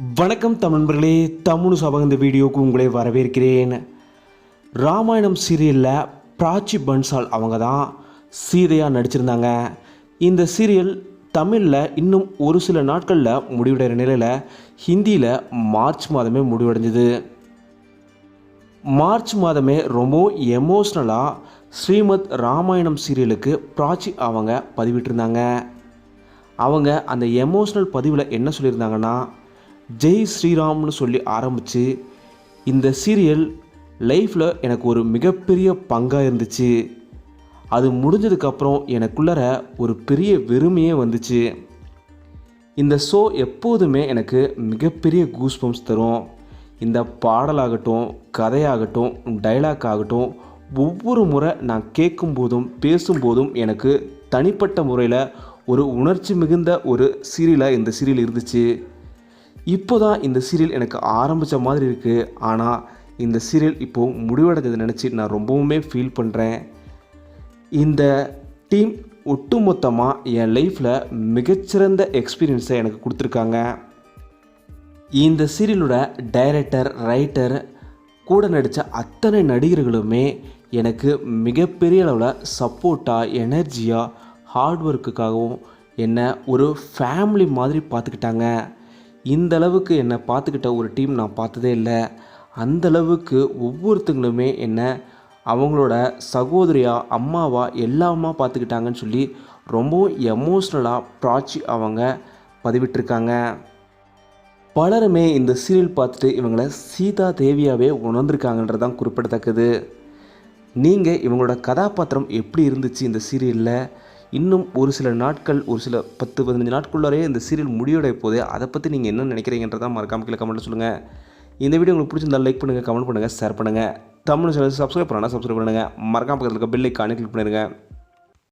வணக்கம் தமிழர்களே தமிழ் சபக இந்த வீடியோவுக்கு உங்களை வரவேற்கிறேன். ராமாயணம் சீரியலில் பிராச்சி பன்சால் அவங்க தான் சீதையாக நடிச்சிருந்தாங்க. இந்த சீரியல் தமிழில் இன்னும் ஒரு சில நாட்களில் முடிவடைகிற நிலையில் ஹிந்தியில் மார்ச் மாதமே முடிவடைஞ்சது. மார்ச் மாதமே ரொம்ப எமோஷ்னலாக ஸ்ரீமத் ராமாயணம் சீரியலுக்கு பிராச்சி அவங்க பதிவிட்டிருந்தாங்க. அவங்க அந்த எமோஷ்னல் பதிவில் என்ன சொல்லியிருந்தாங்கன்னா ஜெய் ஸ்ரீராம்னு சொல்லி ஆரம்பித்து இந்த சீரியல் லைஃப்பில் எனக்கு ஒரு மிகப்பெரிய பங்காக இருந்துச்சு. அது முடிஞ்சதுக்கப்புறம் எனக்குள்ளர ஒரு பெரிய வெறுமையே வந்துச்சு. இந்த ஷோ எப்போதுமே எனக்கு மிகப்பெரிய கூஸ்பம்ஸ் தரும். இந்த பாடலாகட்டும் கதையாகட்டும் டைலாக் ஆகட்டும் ஒவ்வொரு முறை நான் கேட்கும்போதும் பேசும்போதும் எனக்கு தனிப்பட்ட முறையில் ஒரு உணர்ச்சி மிகுந்த ஒரு சீரியலாக இந்த சீரியல் இருந்துச்சு. இப்போ தான் இந்த சீரியல் எனக்கு ஆரம்பித்த மாதிரி இருக்குது ஆனால் இந்த சீரியல் இப்போது முடிவடைஞ்சதை நினச்சி நான் ரொம்பவுமே ஃபீல் பண்ணுறேன் இந்த டீம் ஒட்டுமொத்தமாக என் லைஃப்பில் மிகச்சிறந்த எக்ஸ்பீரியன்ஸை எனக்கு கொடுத்துருக்காங்க. இந்த சீரியலோட டைரக்டர் ரைட்டர் கூட நடித்த அத்தனை நடிகர்களுமே எனக்கு மிகப்பெரிய அளவில் சப்போர்ட்டாக எனர்ஜியாக ஹார்ட் ஒர்க்குக்காகவும் என்னை ஒரு ஃபேமிலி மாதிரி பார்த்துக்கிட்டாங்க. இந்த அளவுக்கு என்னை பார்த்துக்கிட்ட ஒரு டீம் நான் பார்த்ததே இல்லை. அந்த அளவுக்கு ஒவ்வொருத்தங்களுமே என்னை அவங்களோட சகோதரியா அம்மாவா எல்லாமா பார்த்துக்கிட்டாங்கன்னு சொல்லி ரொம்பவும் எமோஷ்னலாக ப்ராச்சி அவங்க பதிவிட்டிருக்காங்க. பலருமே இந்த சீரியல் பார்த்துட்டு இவங்களை சீதா தேவியாகவே உணர்ந்திருக்காங்கன்றது தான் குறிப்பிடத்தக்கது. நீங்கள் இவங்களோட கதாபாத்திரம் எப்படி இருந்துச்சு இந்த சீரியலில் இன்னும் ஒரு சில நாட்கள் ஒரு சில பத்து பதினஞ்சு நாட்குள்ளாரே இந்த சீரியல் முடிவடைய போதே அதை பற்றி நீங்கள் என்ன நினைக்கிறீங்கன்றதான் மறக்காமல் கீழே கமெண்ட்டில் சொல்லுங்கள் இந்த வீடியோ உங்களுக்கு பிடிச்சிருந்தா லைக் பண்ணுங்கள் கமெண்ட் பண்ணுங்கள் ஷேர் பண்ணுங்கள் தமிழ் சேனல் சப்ஸ்கிரைப் பண்ணால் சப்ஸ்கிரைப் பண்ணுங்கள் மறக்காம பக்கத்தில் இருக்க பெல் ஐக்கானே கிளிக் பண்ணிடுங்க